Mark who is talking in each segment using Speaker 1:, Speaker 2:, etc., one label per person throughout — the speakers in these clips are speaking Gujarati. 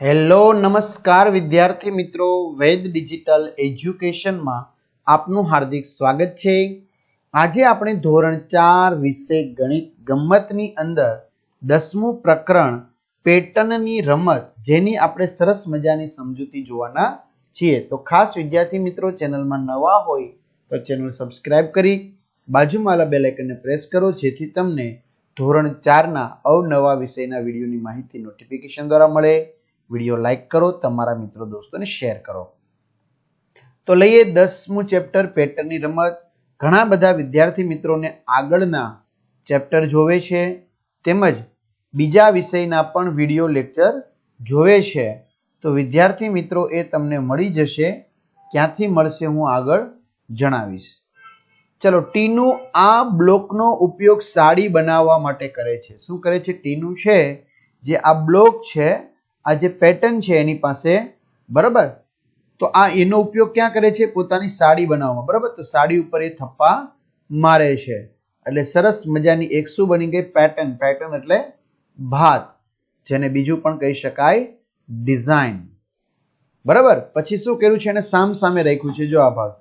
Speaker 1: હેલો, નમસ્કાર વિદ્યાર્થી મિત્રો. વેદ ડિજિટલ એજ્યુકેશનમાં આપનું હાર્દિક સ્વાગત છે. આજે આપણે ધોરણ ચાર વિષય ગણિત ગમ્મતની અંદર દસમું પ્રકરણ પેટર્નની રમત, જેની આપણે સરસ મજાની સમજૂતી જોવાના છીએ. તો ખાસ વિદ્યાર્થી મિત્રો, ચેનલમાં નવા હોય તો ચેનલ સબસ્ક્રાઇબ કરી, બાજુમાં બે લાઇકનને પ્રેસ કરો, જેથી તમને ધોરણ ચારના અવનવા વિષયના વિડીયોની માહિતી નોટિફિકેશન દ્વારા મળે. વીડિયો લાઈક કરો, તમારા મિત્રો દોસ્તોને શેર કરો. તો લઈએ દસમું ચેપ્ટર, પેટર્નની રમત. ઘણા બધા વિદ્યાર્થી મિત્રોને આગળના ચેપ્ટર જોવે છે, તેમજ બીજા વિષયના પણ વીડિયો લેક્ચર જોવે છે. તો વિદ્યાર્થી મિત્રો, એ તમને મળી જશે. ક્યાંથી મળશે હું આગળ જણાવીશ. ચલો, ટીનું આ બ્લોકનો ઉપયોગ સાડી બનાવવા માટે કરે છે. શું કરે છે? ટીનું છે, જે આ બ્લોક છે આ જે પેટર્ન છે એની પાસે, બરાબર? તો આ એનો ઉપયોગ ક્યાં કરે છે? પોતાની સાડી બનાવવામાં. બરાબર? તો સાડી ઉપર એ થપ્પા મારે છે. એટલે સરસ મજાની એક શું બની ગઈ પેટર્ન પેટર્ન એટલે ભાત, જેને બીજું પણ કહી શકાય ડિઝાઇન બરાબર? પછી શું કર્યું છે? એને સામ સામે રાખ્યું છે. જો આ ભાગ.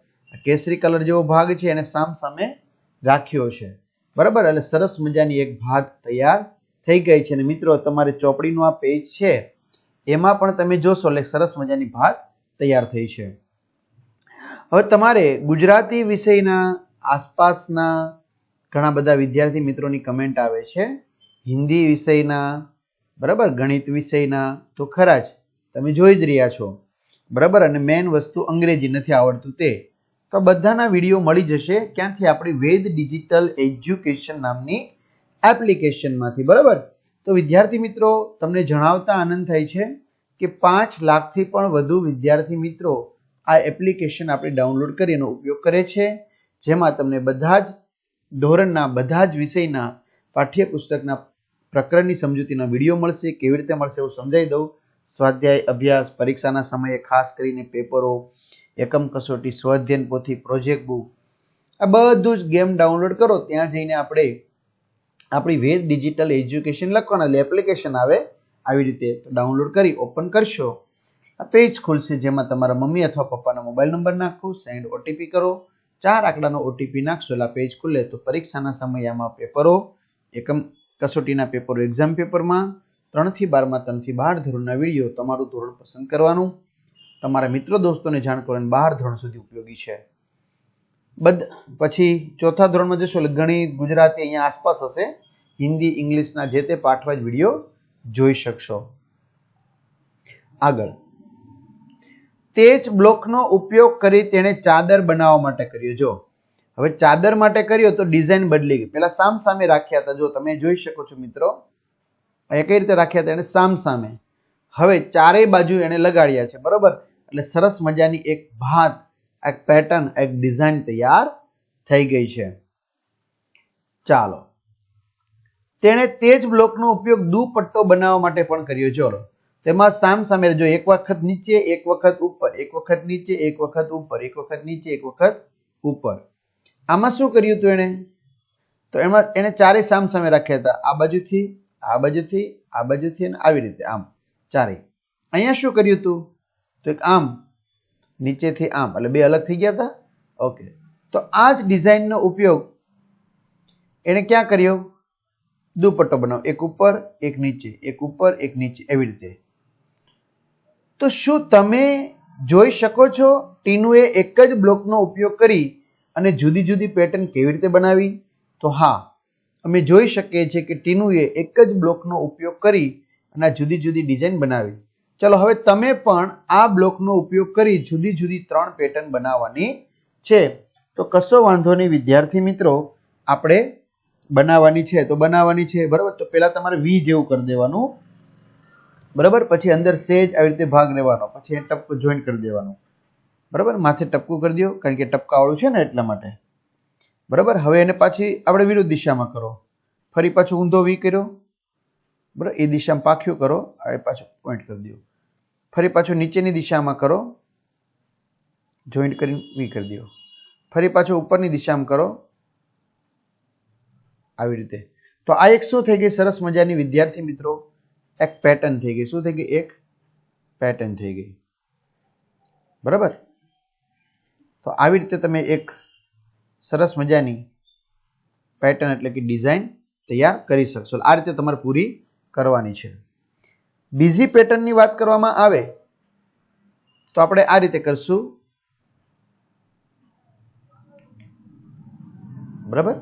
Speaker 1: કેસરી કલર જેવો ભાગ છે, એને સામ સામે રાખ્યો છે. બરાબર? એટલે સરસ મજાની એક ભાગ તૈયાર થઈ ગઈ છે. અને મિત્રો, તમારે ચોપડીનું આ પેજ છે. એમાં પણ તમે જોશો એટલે સરસ મજાની ભાત તૈયાર થઈ છે. હવે તમારે ગુજરાતી વિષયના આસપાસના ઘણા બધા વિદ્યાર્થી મિત્રોની કમેન્ટ આવે છે. હિન્દી વિષયના, બરાબર? ગણિત વિષયના તો ખરા જ, તમે જોઈ જ રહ્યા છો. બરાબર? અને મેઇન વસ્તુ અંગ્રેજી નથી આવડતું તે. તો બધાના વીડિયો મળી જશે ક્યાંથી? આપણી વેદ ડિજિટલ એજ્યુકેશન નામની એપ્લિકેશનમાંથી બરાબર? તો વિદ્યાર્થી મિત્રો, તમને જણાવતા આનંદ થાય છે કે પાંચ લાખથી પણ વધુ વિદ્યાર્થી મિત્રો આ એપ્લિકેશન આપણે ડાઉનલોડ કરી એનો ઉપયોગ કરે છે. જેમાં તમને બધા જ ધોરણના, બધા જ વિષયના પાઠ્યપુસ્તકના પ્રકરણની સમજૂતીનો વીડિયો મળશે. કેવી રીતે મળશે એવું સમજાવી દઉં. સ્વાધ્યાય અભ્યાસ પરીક્ષાના સમયે ખાસ કરીને પેપરો, એકમ કસોટી સ્વાધ્યન પોથી પ્રોજેક્ટ બુક, આ બધું જ ગેમ ડાઉનલોડ કરો. ત્યાં જઈને આપણે આપણી વેદ ડિજિટલ એજ્યુકેશન લખવાના એપ્લિકેશન આવે, આવી રીતે ડાઉનલોડ કરી ઓપન કરશો. આ પેજ ખુલશે જેમાં તમારા મમ્મી અથવા પપ્પાનો મોબાઈલ નંબર નાખો સેન્ડ ઓટીપી કરો. ચાર આંકડાનો ઓટીપી નાખશો એટલે પેજ ખુલે તો પરીક્ષાના સમયે આમાં પેપરો, એકમ કસોટીના પેપરો એક્ઝામ પેપરમાં, ત્રણથી બારમાં, ત્રણથી બાર ધોરણના વીડિયો તમારું ધોરણ પસંદ કરવાનું. તમારા મિત્રો, દોસ્તોને જાણ કરવાની બાર ધોરણ સુધી ઉપયોગી છે. બધ પછી ચોથા ધોરણમાં જશો એટલે ગણિત ગુજરાતી અહીંયા આસપાસ હશે. હિન્દી, ઇંગ્લિશના જે તે પાઠવાજ વીડિયો જોઈ શકશો. આગળ. તે જ બ્લોકનો ઉપયોગ કરી તેણે ચાદર બનાવવા માટે કર્યો. જો, હવે ચાદર માટે કર્યો તો ડિઝાઇન બદલી ગઈ. પેલા સામ સામે રાખ્યા હતા. જો, તમે જોઈ શકો છો મિત્રો એ કઈ રીતે રાખ્યા હતા? એને સામ સામે. હવે ચારેય બાજુ એને લગાડ્યા છે. બરોબર? એટલે સરસ મજાની એક ભાત એક પેટર્ન એક ડિઝાઇન તૈયાર થઈ ગઈ છે. ચાલો. તેણે તે જ બ્લોકનો ઉપયોગ દુપટ્ટો બનાવવા માટે પણ કર્યો. ચલો. તેમાં સામ સામે જો એક વખત નીચે, એક વખત ઉપર. એક વખત નીચે, એક વખત ઉપર. એક વખત નીચે, એક વખત ઉપર. આમાં શું કર્યું હતું એણે? તો એમાં એને ચારે સામ સામે રાખ્યા હતા. આ બાજુથી આ બાજુથી આ બાજુથી અને આવી રીતે. આમ, ચારેય. અહીંયા શું કર્યું હતું તો આમ નીચેથી આમ, એટલે બે અલગ થઈ ગયા હતા ઓકે. તો આ જ ડિઝાઇનનો ઉપયોગ એણે ક્યાં કર્યો? દુપટ્ટો બનાવો. એક ઉપર, એક નીચે. એક ઉપર, એક નીચે. એવી રીતે. તો શું તમે જોઈ શકો છો? ટીનુએ એક જ બ્લોકનો ઉપયોગ કરી અને જુદી જુદી પેટર્ન કેવી રીતે બનાવી? તો હા, અમે જોઈ શકીએ છીએ કે ટીનુએ એક જ બ્લોકનો ઉપયોગ કરી અને જુદી જુદી ડિઝાઇન બનાવી. ચલો, હવે તમે પણ આ બ્લોકનો ઉપયોગ કરી જુદી જુદી ત્રણ પેટર્ન બનાવવાની છે. તો કશો વાંધો નહીં, વિદ્યાર્થી મિત્રો, આપણે બનાવવાની છે, તો બનાવવાની છે, બરાબર? તો પહેલાં તમારે વી જેવું કરી દેવાનું, બરાબર? પછી અંદર સેજ આવી રીતે ભાગ લેવાનો, પછી એ ટપકું જોઈન્ટ કરી દેવાનું, બરાબર? માથે ટપકું કરી દો કારણ કે ટપકાવાળું છે ને એટલા માટે, બરાબર? હવે એને પાછી આપણે વિરુદ્ધ દિશામાં કરો. ફરી પાછો ઊંધો વી કર્યો, બરાબર? એ દિશામાં પાખ્યું કરો હવે પાછો પોઈન્ટ કરી દો ફરી પાછો નીચેની દિશામાં કરો. જોઈન્ટ કરીને વી કરી દો. ફરી પાછો ઉપરની દિશામાં કરો. આવી રીતે. તો આ એક શું થઈ ગઈ? સરસ મજાની વિદ્યાર્થી મિત્રો. એક પેટર્ન થઈ ગઈ. શું થઈ ગઈ? એક પેટર્ન થઈ ગઈ. બરાબર? તો આવી રીતે તમે એક સરસ મજાની પેટર્ન એટલે કે ડિઝાઇન તૈયાર કરી શકશો. આ રીતે તમારે પૂરી કરવાની છે. બીજી પેટર્નની વાત કરવામાં આવે, તો આપણે આ રીતે કરશું. બરાબર?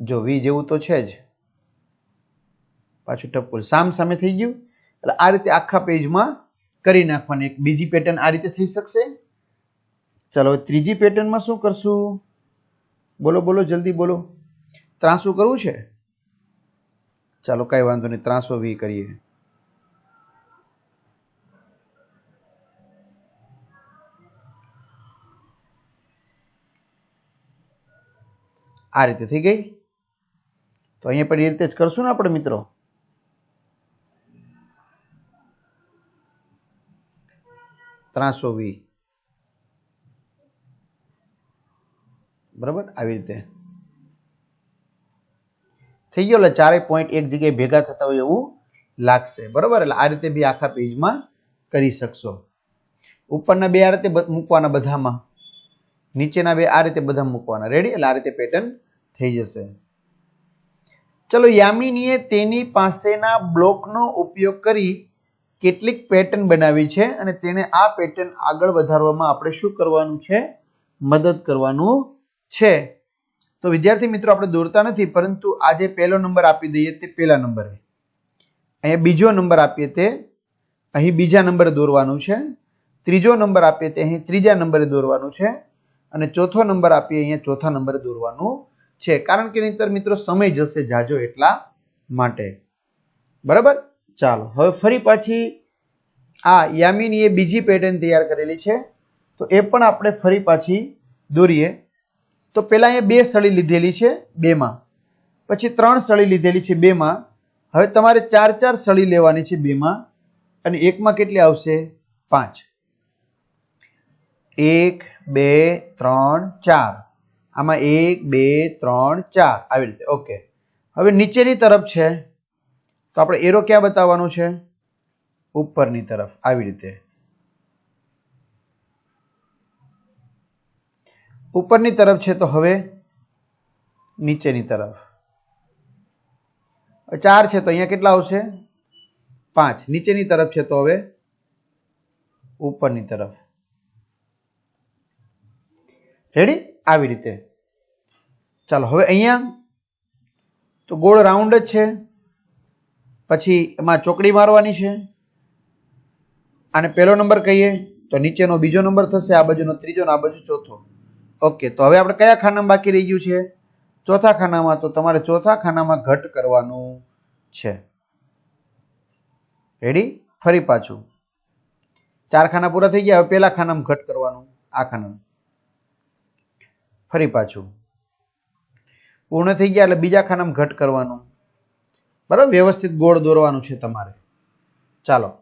Speaker 1: જો વી જેવું તો છે જ. પાછું ટપકુલ સામ સામે થઈ ગયું. એટલે આ રીતે આખા પેજમાં કરી નાખવાની એક બીજી પેટર્ન આ રીતે થઈ શકશે. ચાલો હવે ત્રીજી પેટર્નમાં શું કરશું? બોલો બોલો, જલ્દી બોલો. ત્રાસું કરવું છે? ચાલો, કાંઈ વાંધો નહીં, ત્રાસો વી કરીએ. આ રીતે થઈ ગઈ? તો અહીંયા પણ એ રીતે જ કરશું ને આપણે, મિત્રો? ત્રાસો વી. બરાબર? આવી રીતે. થઈ ગયો, એટલે ચારે પોઈન્ટ એક જગ્યાએ ભેગા થતા હોય એવું લાગશે. બરાબર? એટલે આ રીતે બી આખા પેજમાં કરી શકશો. ઉપરના બે આ રીતે મૂકવાના બધામાં. નીચેના બે આ રીતે બધા મૂકવાના. રેડી એટલે આ રીતે પેટર્ન થઈ જશે. ચલો, યામિનીએ તેની પાસેના બ્લોકનો ઉપયોગ કરી કેટલીક પેટર્ન બનાવી છે અને તેને આ પેટર્ન આગળ વધારવામાં આપણે શું કરવાનું છે? મદદ કરવાનું છે. તો વિદ્યાર્થી મિત્રો, આપણે દોરતા નથી, પરંતુ આ જે પહેલો નંબર આપી દઈએ તે પહેલા નંબરે અહીંયા બીજો નંબર આપીએ તે, અહીં બીજા નંબરે દોરવાનું છે. ત્રીજો નંબર આપીએ તે, અહીં ત્રીજા નંબરે દોરવાનું છે. અને ચોથો નંબર આપીએ અહીંયા ચોથા નંબરે દોરવાનું છે. કારણ કે નહીંતર મિત્રો, સમય જશે જાજો એટલા માટે. બરાબર? ચાલો, હવે ફરી પાછી આ યામિનીએ બીજી પેટર્ન તૈયાર કરેલી છે. તો એ પણ આપણે ફરી પાછી દોરીએ. તો પહેલાં અહીંયા બે સળી લીધેલી છે બેમાં. પછી ત્રણ સળી લીધેલી છે બેમાં. હવે તમારે ચાર ચાર સળી લેવાની છે બેમાં. અને એકમાં કેટલી આવશે? પાંચ. એક, બે, ત્રણ, ચાર. આમાં એક, બે, ત્રણ, ચાર. આવી રીતે. ઓકે. હવે નીચેની તરફ છે. તો આપણે એરો ક્યાં બતાવવાનું છે? ઉપરની તરફ. આવી રીતે. ઉપરની તરફ છે તો હવે નીચેની તરફ. ચાર છે તો અહીંયા કેટલા આવશે? પાંચ. નીચેની તરફ છે તો હવે ઉપરની તરફ. રેડી આવી રીતે. ચાલો, હવે અહીંયા તો ગોળ રાઉન્ડ જ છે. પછી એમાં ચોકડી મારવાની છે. આને પહેલો નંબર કહીએ તો નીચેનો બીજો નંબર થશે, આ બાજુનો ત્રીજો ને આ બાજુ ચોથો. ઓકે તો હવે આપણે કયા ખાનામાં બાકી રહી ગયું છે? ચોથા ખાનામાં તો તમારે ચોથા ખાનામાં ઘટ કરવાનું છે. રેડી ફરી પાછું. ચાર ખાના પૂરા થઈ ગયા, હવે પેલા ખાનામાં ઘટ કરવાનું, આ ખાનામાં. ફરી પાછું. પૂર્ણ થઈ ગયા એટલે બીજા ખાનામાં ઘટ કરવાનું. બરાબર? વ્યવસ્થિત ગોળ દોરવાનું છે તમારે. ચાલો.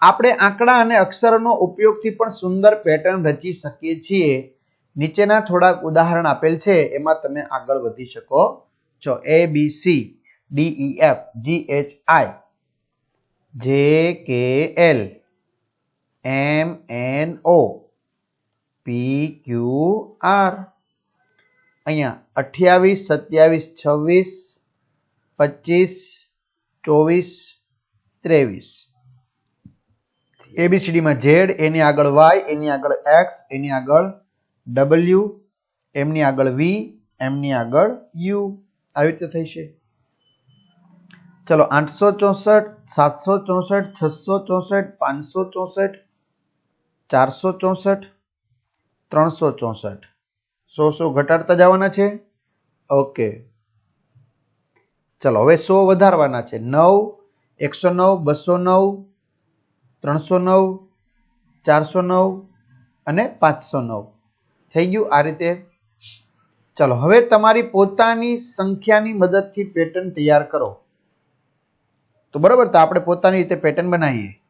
Speaker 1: આપણે આંકડા અને અક્ષરોનો ઉપયોગથી પણ સુંદર પેટર્ન રચી શકીએ છીએ. નીચેના થોડાક ઉદાહરણ આપેલ છે, એમાં તમે આગળ વધી શકો. છો A B C D E F G H I J K L M N O P Q R અહીંયા અઠ્યાવીસ, સત્યાવીસ, છવ્વીસ, પચીસ, ચોવીસ, ત્રેવીસ. એબીસીડીમાં ઝેડ એની આગળ વાય એની આગળ એક્સ એની આગળ ડબલ્યુ એમની આગળ વી એમની આગળ યુ આવી રીતે થઈ છે. ચલો, આઠસો ચોસઠ, સાતસો ચોસઠ, છસો ચોસઠ, પાંચસો ચોસઠ, ચારસો ચોસઠ, ત્રણસો ચોસઠ. સો સો ઘટાડતા જવાના છે? ઓકે. ચલો, હવે સો વધારવાના છે. નવ, એકસો નવ, બસો નવ, ત્રણસો નવ, ચારસો નવ અને પાંચસો નવ. થઈ ગયું આ રીતે. ચલો, હવે તમારી પોતાની સંખ્યાની મદદથી પેટર્ન તૈયાર કરો. તો બરાબર, તો આપણે પોતાની રીતે પેટર્ન બનાવીએ.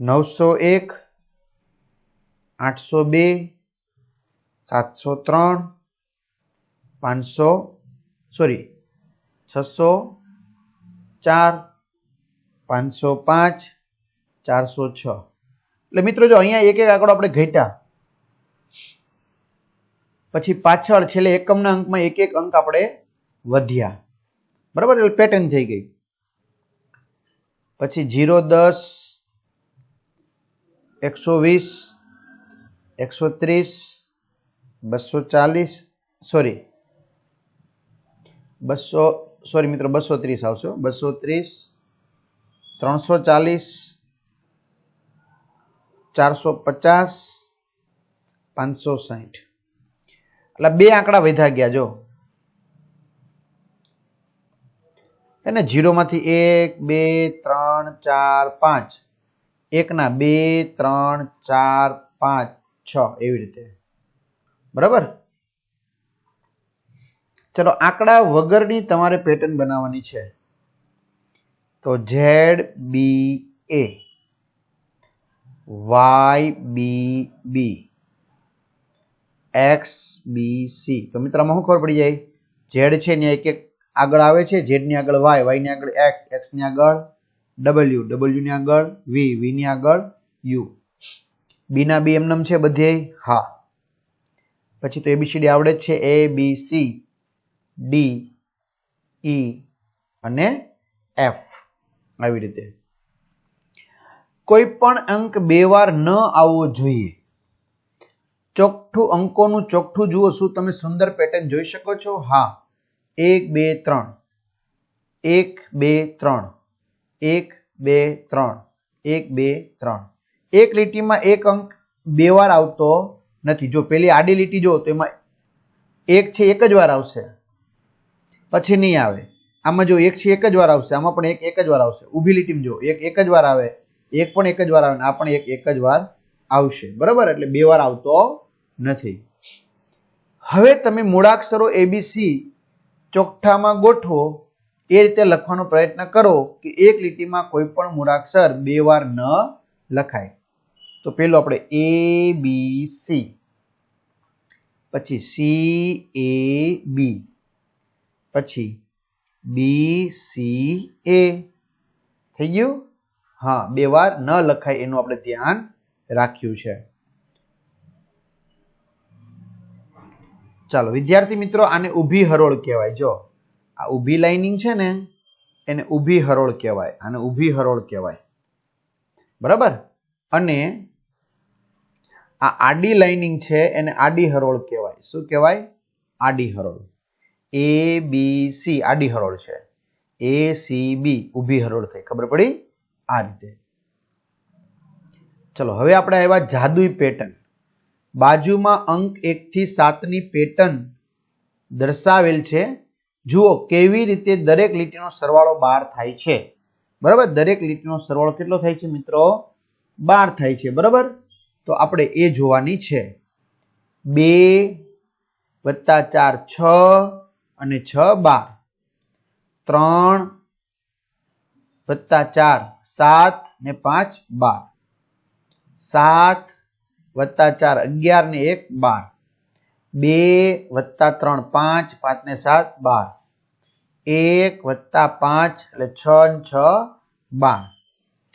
Speaker 1: નવસો એક, આઠસો બે, સાતસો ત્રણ, પાંચસો સોરી છસો ચાર, પાંચસો પાંચ, ચારસો છ. એટલે મિત્રો, જો અહીંયા એક એક આંકડો આપણે ઘટ્યા પછી પાછળ છેલ્લે એકમના અંકમાં એક એક અંક આપણે વધ્યા. બરાબર? એટલે પેટર્ન થઈ ગઈ. પછી જીરો દસ, એકસો વીસ, એકસો ત્રીસ, બસો ચાલીસ સોરી બસો સોરી મિત્રો, બસો ત્રીસ આવશે બસો ત્રીસ, ત્રણસો ચાલીસ, ચારસો પચાસ, પાંચસો સાઠ એટલે બે આંકડા વધ્યા ગયા, જો. એને જીરોમાંથી એક, બે, ત્રણ, ચાર, પાંચ. એકના બે, ત્રણ, ચાર, પાંચ, છ, એવી રીતે. બરાબર? ચલો, આંકડા વગરની તમારે પેટર્ન બનાવવાની છે. તો Z B A Y B B X B C તો મિત્રો આમાં શું ખબર પડી જાય? ઝેડ છે ને એક એક આગળ આવે છે. ઝેડની આગળ વાય વાયની આગળ એક્સ એક્સની આગળ ડબલ્યુ ડબલ્યુ ની આગળ વી વી ની આગળ યુ બી ના બી એમનેમ છે બધે? હા. પછી તો એબીસીડી આવડે છે. એ બી સી ડી ઈ અને એફ આવી રીતે. કોઈ પણ અંક બે વાર ન આવવો જોઈએ. ચોખ્ઠું અંકોનું ચોખ્ઠું જુઓ શું તમે સુંદર પેટર્ન જોઈ શકો છો? હા. એક, બે, ત્રણ. એક, બે, ત્રણ. એક, બે, ત્રણ. એક, બે, ત્રણ. એક લીટીમાં એક અંક બે વાર આવતો નથી. જો પેલી આડી લીટી જો તો એમાં એક છે એક જ વાર આવશે. પછી નહીં આવે. આમાં જો એક છે એક જ વાર આવશે, આમાં પણ એક એક જ વાર આવશે. ઊભી લીટીમાં જો એક એક જ વાર આવે, એક પણ એક જ વાર આવે આ પણ એક એક જ વાર આવશે. બરાબર? એટલે બે વાર આવતો નથી. હવે તમે મૂળાક્ષરો એબીસી ચોકઠામાં ગોઠવો, એ રીતે લખવાનો પ્રયત્ન કરો કે એક લીટીમાં કોઈ પણ મૂળાક્ષર બે વાર ન લખાય. તો પેલું આપણે એ બી સી પછી સી એ બી પછી બી સી એ થઈ ગયું? હા, બે વાર ન લખાય એનું આપણે ધ્યાન રાખ્યું છે. ચાલો, વિદ્યાર્થી મિત્રો, આને ઊભી હરોળ કહેવાય. જો, આ ઊભી લાઇનિંગ છે ને, એને ઊભી હરોળ કહેવાય, આને ઊભી હરોળ કહેવાય. બરાબર? અને આ આડી લાઇનિંગ છે, એને આડી હરોળ કહેવાય. શું કહેવાય? આડી હરોળ. એ બી સી આડી હરોળ છે. એ સી બી ઊભી હરોળ થઈ. ખબર પડી? આ રીતે. ચલો, હવે આપણે આવ્યા જાદુઈ પેટર્ન બાજુમાં અંક એકથી સાતની પેટર્ન દર્શાવેલ છે. જુઓ કેવી રીતે દરેક લીટીનો સરવાળો બાર થાય છે. બરાબર? દરેક લીટીનો સરવાળો કેટલો થાય છે મિત્રો? બાર થાય છે. બરાબર? તો આપણે એ જોવાની છે. બે વત્તા ચાર છ અને છ બાર. ત્રણ વત્તા ચાર સાત ને પાંચ બાર. સાત વત્તા ચાર, અગિયાર ને એક, બાર. બે વત્તા ત્રણ, પાંચ પાંચ ને સાત, બાર. એક વત્તા પાંચ એટલે છ ને છ, બાર.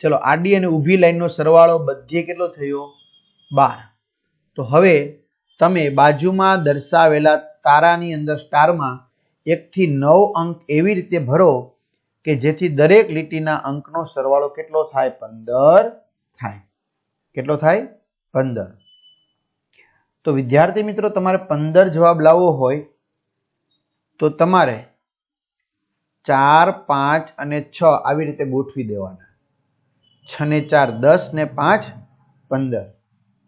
Speaker 1: ચલો, આડી અને ઊભી લાઈનનો સરવાળો બધે કેટલો થયો? બાર. તો હવે તમે બાજુમાં દર્શાવેલા તારાની અંદર સ્ટારમાં એકથી નવ અંક એવી રીતે ભરો કે જેથી દરેક લીટીના અંકનો સરવાળો કેટલો થાય? પંદર થાય. કેટલો થાય? પંદર. તો વિદ્યાર્થી મિત્રો, તમારે પંદર જવાબ લાવવો હોય, તો તમારે ચાર, પાંચ અને છ આવી રીતે ગોઠવી દેવાના. છ ને ચાર દસ ને પાંચ પંદર.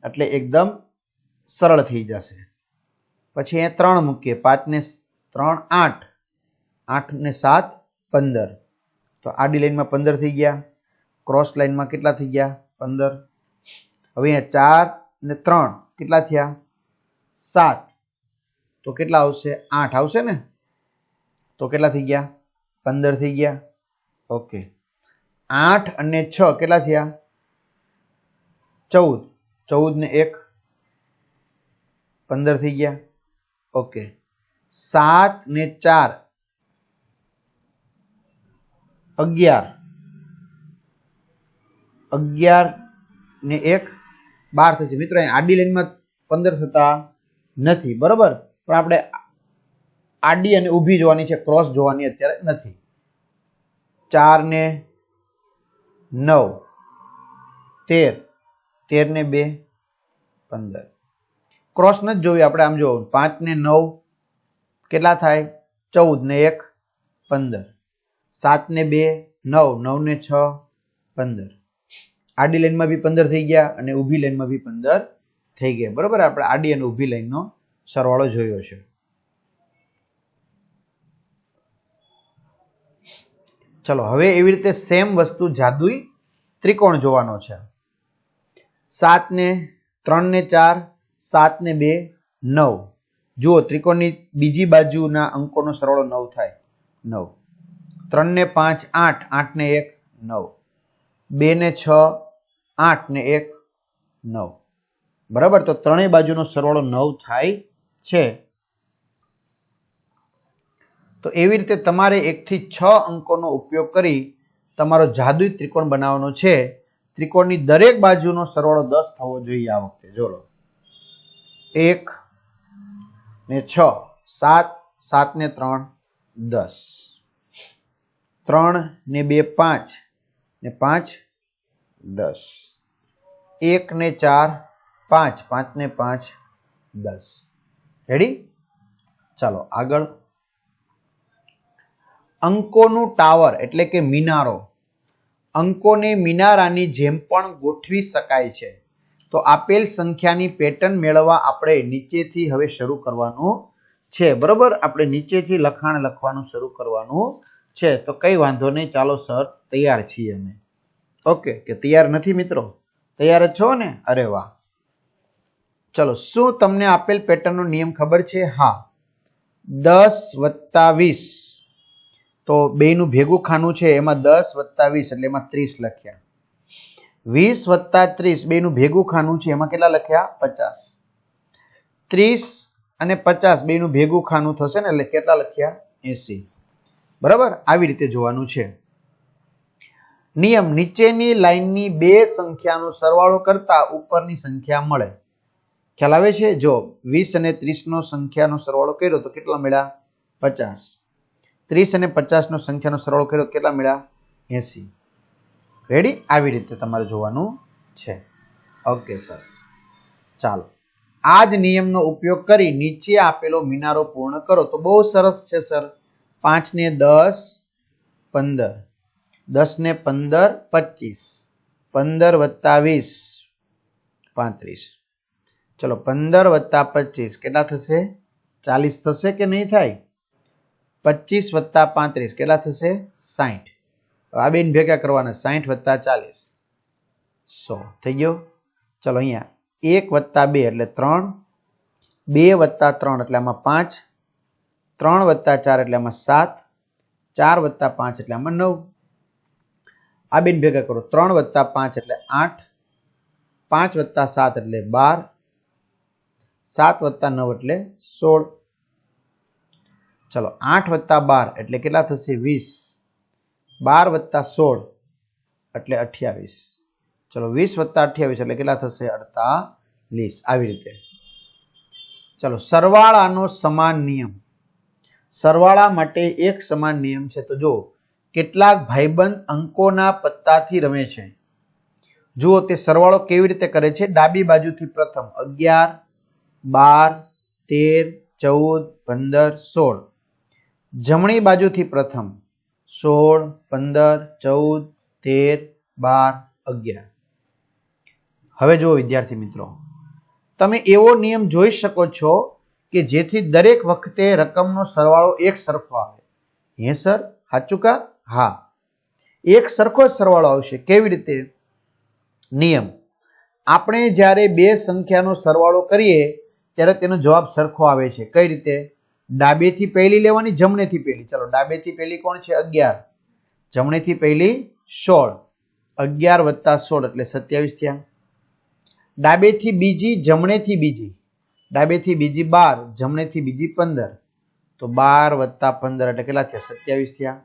Speaker 1: એટલે એકદમ સરળ થઈ જશે. પછી અહીંયા ત્રણ મૂકીએ. પાંચ ને ત્રણ આઠ. આઠ ને સાત પંદર. તો આડી લાઈનમાં પંદર થઈ ગયા. ક્રોસ લાઈનમાં કેટલા થઈ ગયા? પંદર. હવે અહીંયા ચાર ને ત્રણ કેટલા થયા? સાત. તો કેટલા આવશે? આઠ આવશે ને? તો કેટલા થઈ ગયા? પંદર થઈ ગયા. ઓકે. આઠ અને છ કેટલા થયા? ચૌદ. ચૌદ ને એક. પંદર થઈ ગયા. ઓકે. સાત ને ચાર. અગિયાર. અગિયાર ને એક. બાર થશે. મિત્રો, અહીં આડી લાઈનમાં પંદર થતા નથી. બરોબર? પણ આપણે આડી અને ઊભી જોવાની છે ક્રોસ જોવાની અત્યારે નથી. ચાર ને નવ. તેર. તેર ને બે, પંદર. ક્રોસ નથી જોવી આપણે, આમ જોવું પાંચ ને નવ કેટલા થાય? ચૌદ ને એક, પંદર. સાત ને બે, નવ. નવ ને છ, પંદર. આડી લાઈનમાં બી પંદર થઈ ગયા અને ઊભી લાઈનમાં બી પંદર થઈ ગયા. બરોબર? આપણે આડી અને ઊભી લાઈનનો સરવાળો જોયો છે. ચલો, હવે એવી રીતે સેમ વસ્તુ જાદુઈ ત્રિકોણ જોવાનો છે. સાત ને ત્રણ ને ચાર સાત ને બે, નવ. જુઓ, ત્રિકોણની બીજી બાજુના અંકોનો સરવાળો નવ થાય. નવ. ત્રણ ને પાંચ, આઠ આઠ ને એક, નવ. બે ને છ આઠ ને એક નવ. બરાબર? તો ત્રણેય બાજુનો સરવાળો નવ થાય છે. તો એવી રીતે તમારે એકથી છ અંકોનો ઉપયોગ કરી તમારો જાદુઈ ત્રિકોણ બનાવવાનો છે. ત્રિકોણની દરેક બાજુનો સરવાળો દસ થવો જોઈએ આ વખતે. જોડો એક ને છ. સાત સાત ને ત્રણ, દસ. ત્રણ ને બે, પાંચ. ને પાંચ, દસ. એક ને ચાર, પાંચ પાંચ ને પાંચ, દસ. રેડી ચાલો, આગળ. અંકોનું ટાવર, એટલે કે મિનારો. અંકોને મિનારાની જેમ પણ ગોઠવી શકાય છે. તો આપેલ સંખ્યાની પેટર્ન મેળવવા આપણે નીચેથી હવે શરૂ કરવાનું છે. બરોબર? આપણે નીચેથી લખાણ લખવાનું શરૂ કરવાનું છે. તો કઈ વાંધો નહીં. ચાલો, સર, તૈયાર છીએ અમે. ઓકે, કે તૈયાર નથી મિત્રો? તૈયાર જ છો ને? અરે વાહ. ચલો, શું તમને આપેલ પેટર્નનો નિયમ ખબર છે? હા. દસ વત્તા વીસ. તો બેનું ભેગું ખાનું છે, એમાં દસ વત્તા વીસ, એટલે એમાં ત્રીસ લખ્યા. વીસ વત્તા ત્રીસ બેનું ભેગું ખાનું છે, એમાં કેટલા લખ્યા? પચાસ. ત્રીસ અને પચાસ બેનું ભેગું ખાનું થશે ને, એટલે કેટલા લખ્યા? એસી. બરાબર? આવી રીતે જોવાનું છે. નિયમ નીચેની લાઈનની બે સંખ્યાનો સરવાળો કરતા ઉપરની સંખ્યા મળે. ખ્યાલ આવે છે? જો વીસ અને ત્રીસનો સંખ્યાનો સરવાળો કર્યો તો કેટલા મળ્યા? પચાસ. ત્રીસ અને પચાસનો સંખ્યાનો સરવાળો કર્યો કેટલા મળ્યા? એસી. રેડી આવી રીતે તમારે જોવાનું છે. ઓકે સર ચાલો. આ જ નિયમનો ઉપયોગ કરી નીચે આપેલો મિનારો પૂર્ણ કરો. તો બહુ સરસ છે સર પાંચ ને દસ, પંદર. દસ ને પંદર પચીસ પંદર વત્તા વીસ પાંત્રીસ ચલો પંદર વત્તા પચીસ કેટલા થશે ચાલીસ થશે કે નહીં થાય પચીસ વત્તા પાંત્રીસ કેટલા થશે સાઠ આ બેન ભેગા કરવાના સાઠ વત્તા ચાલીસ સો થઈ ગયો ચલો અહીંયા એક વત્તા બે એટલે ત્રણ બે વત્તા ત્રણ એટલે આમાં પાંચ ત્રણ વત્તા ચાર એટલે આમાં સાત ચાર વત્તા પાંચ એટલે આમાં નવ આ બેન ભેગા કરો. ત્રણ વત્તા પાંચ એટલે આઠ, પાંચ વત્તા સાત એટલે બાર, સાત વત્તા નવ એટલે સોળ. ચલો, આઠ વત્તા બાર એટલે કેટલા થશે? વીસ. બાર વત્તા સોળ એટલે અઠ્યાવીસ. ચલો, વીસ વત્તા અઠ્યાવીસ એટલે કેટલા થશે? અડતાલીસ. આવી રીતે. ચલો, સરવાળાનો સમાન નિયમ. સરવાળા માટે એક સમાન નિયમ છે. તો જો કેટલાક ભાઈબંધ અંકોના પત્તાથી રમે છે. જુઓ તે સરવાળો કેવી રીતે કરે છે. ડાબી બાજુથી પ્રથમ અગિયાર, બાર, તેર, ચૌદ, પંદર, સોળ. જમણી બાજુથી પ્રથમ સોળ, પંદર, ચૌદ, તેર, બાર, અગિયાર. હવે જુઓ વિદ્યાર્થી મિત્રો, તમે એવો નિયમ જોઈ શકો છો કે જેથી દરેક વખતે રકમનો સરવાળો એક સરખો આવે. હે સર? હાચુકા હા. એક સરખો જ સરવાળો આવશે. કેવી રીતે? નિયમ. આપણે જ્યારે બે સંખ્યાનો સરવાળો કરીએ, ત્યારે તેનો જવાબ સરખો આવે છે. કઈ રીતે? ડાબેથી પહેલી લેવાની, જમણેથી પહેલી. ચલો, ડાબેથી પહેલી કોણ છે? અગિયાર. જમણેથી પહેલી સોળ. અગિયાર વત્તા સોળ એટલે સત્યાવીસ થયા. ડાબેથી બીજી, જમણેથી બીજી. ડાબેથી બીજી બાર, જમણેથી બીજી પંદર. તો બાર વત્તા પંદર એટલે કેટલા થયા? સત્યાવીસ થયા.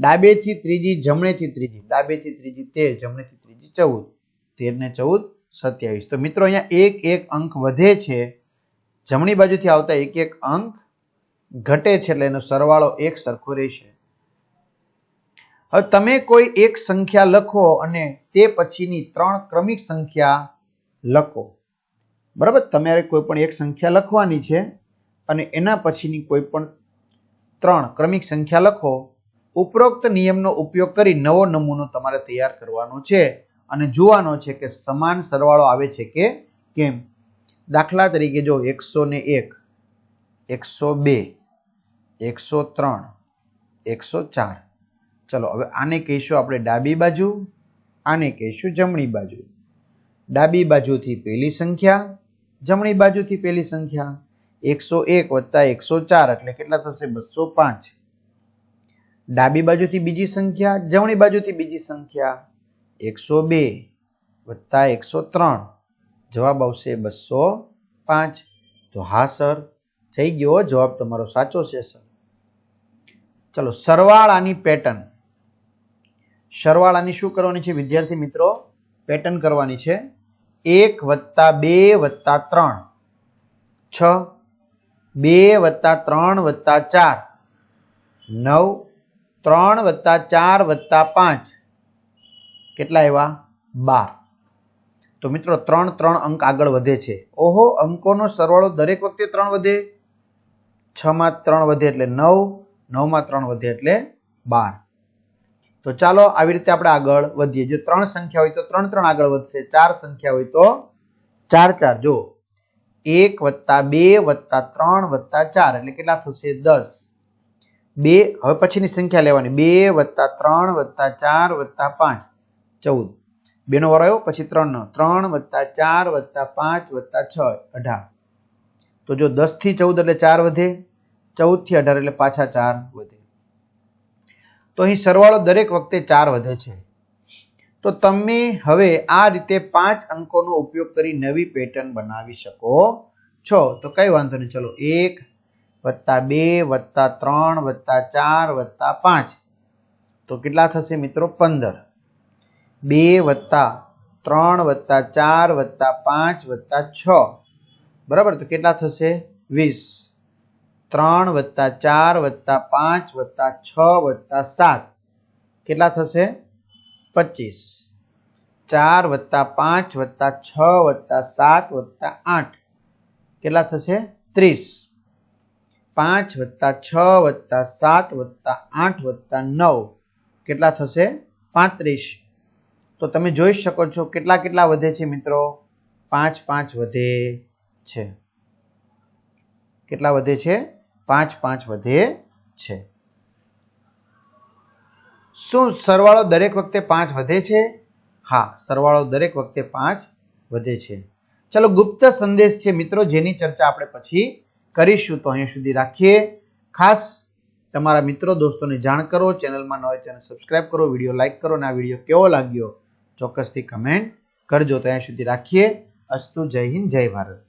Speaker 1: ડાબેથી ત્રીજી, જમણેથી ત્રીજી. ડાબેથી ત્રીજી તેર, જમણેથી ત્રીજી ચૌદ. તેર ને ચૌદ, સત્યાવીસ. તો મિત્રો અહીંયા એક એક અંક વધે છે. જમણી બાજુથી આવતા એક એક અંક ઘટે છે એટલે એનો સરવાળો એક સરખો રહેશે. હવે તમે કોઈ એક સંખ્યા લખો અને તે પછીની ત્રણ ક્રમિક સંખ્યા લખો. બરાબર? તમારે કોઈ પણ એક સંખ્યા લખવાની છે અને એના પછીની કોઈ પણ ત્રણ ક્રમિક સંખ્યા લખો. ઉપરોક્ત નિયમનો ઉપયોગ કરી નવો નમૂનો તમારે તૈયાર કરવાનો છે અને જોવાનો છે કે સમાન સરવાળો આવે છે કે કેમ. દાખલા તરીકે જો એકસો ને એક, એકસો બે, એકસો ત્રણ, એકસો ચાર. ચલો, હવે આને કહીશું આપણે ડાબી બાજુ, આને કહીશું જમણી બાજુ. ડાબી બાજુથી પહેલી સંખ્યા, જમણી બાજુથી પહેલી સંખ્યા. એકસો એક વત્તા એકસો ચાર એટલે કેટલા થશે? બસો પાંચ. ડાબી બાજુથી બીજી સંખ્યા, જમણી બાજુથી બીજી સંખ્યા એકસો બે વત્તા એકસો ત્રણ. જવાબ આવશે બસો પાંચ. તો હા, સર, થઈ ગયો જવાબ તમારો સાચો છે, સર. ચલો, સરવાળાની પેટર્ન સરવાળાની શું કરવાની છે, વિદ્યાર્થી મિત્રો? પેટર્ન કરવાની છે. એક વત્તા બે વત્તા ત્રણ. છ. બે વત્તા ત્રણ વત્તા ચાર. નવ ત્રણ વત્તા ચાર વત્તા પાંચ. કેટલા એવા? બાર. તો મિત્રો ત્રણ ત્રણ અંક આગળ વધે છે. ઓહો, અંકોનો સરવાળો દરેક વખતે ત્રણ વધે? છ માં ત્રણ વધે એટલે નવ નવમાં ત્રણ વધે એટલે બાર. તો ચાલો આવી રીતે આપણે આગળ વધીએ. જો ત્રણ સંખ્યા હોય તો ત્રણ ત્રણ આગળ વધશે. ચાર સંખ્યા હોય તો ચાર ચાર. જો એક વત્તા બે વત્તા ત્રણ વત્તા ચાર. એટલે કેટલા થશે? દસ. બે, હવે પછીની સંખ્યા લેવાની. બે વત્તા ત્રણ વત્તા ચાર વત્તા પાંચ. ચૌદ. બેનો વારો આવ્યો, પછી ત્રણનો ત્રણ વત્તા ચાર વત્તા પાંચ વત્તા છ, અઢાર. તો જો દસથી ચૌદ એટલે ચાર વધે ચૌદથી અઢાર એટલે પાછા ચાર વધે. તો અહીં સરવાળો દરેક વખતે ચાર વધે છે. તો તમે હવે આ રીતે પાંચ અંકોનો ઉપયોગ કરી નવી પેટર્ન બનાવી શકો છો. તો કઈ વાંધો નહીં, ચલો. એક વત્તા બે, વત્તા ત્રણ, વત્તા ચાર, વત્તા પાંચ. તો કેટલા થશે મિત્રો? પંદર. બે વત્તા ત્રણ, વત્તા ચાર, વત્તા પાંચ, વત્તા છ. બરાબર? તો કેટલા થશે? વીસ. ત્રણ વત્તા ચાર, વત્તા પાંચ, વત્તા છ, વત્તા સાત. કેટલા થશે? પચીસ. ચાર વત્તા પાંચ, વત્તા છ, વત્તા સાત, વત્તા આઠ. કેટલા થશે? ત્રીસ. પાંચ વત્તા છ વત્તા સાત વત્તા આઠ વત્તા નવ. કેટલા થશે? પાંત્રીસ. તો તમે જોઈ શકો છો કેટલા કેટલા વધે છે મિત્રો? પાંચ પાંચ વધે છે. કેટલા વધે છે? પાંચ પાંચ વધે છે. શું સરવાળો દરેક વખતે પાંચ વધે છે? હા, સરવાળો દરેક વખતે પાંચ વધે છે. ચલો ગુપ્ત સંદેશ છે મિત્રો, જેની ચર્ચા આપણે પછી કરીશું તો અહીંયા સુધી રાખીએ. ખાસ તમારા મિત્રો, દોસ્તોને જાણ કરો, ચેનલમાં ન હોય ચેનલ સબસ્ક્રાઇબ કરો, વીડિયો લાઇક કરો અને આ વીડિયો કેવો લાગ્યો ચોક્કસથી કમેન્ટ કરજો. તો અહીંયા સુધી રાખીએ. અસ્તુ જય હિન્દ, જય ભારત.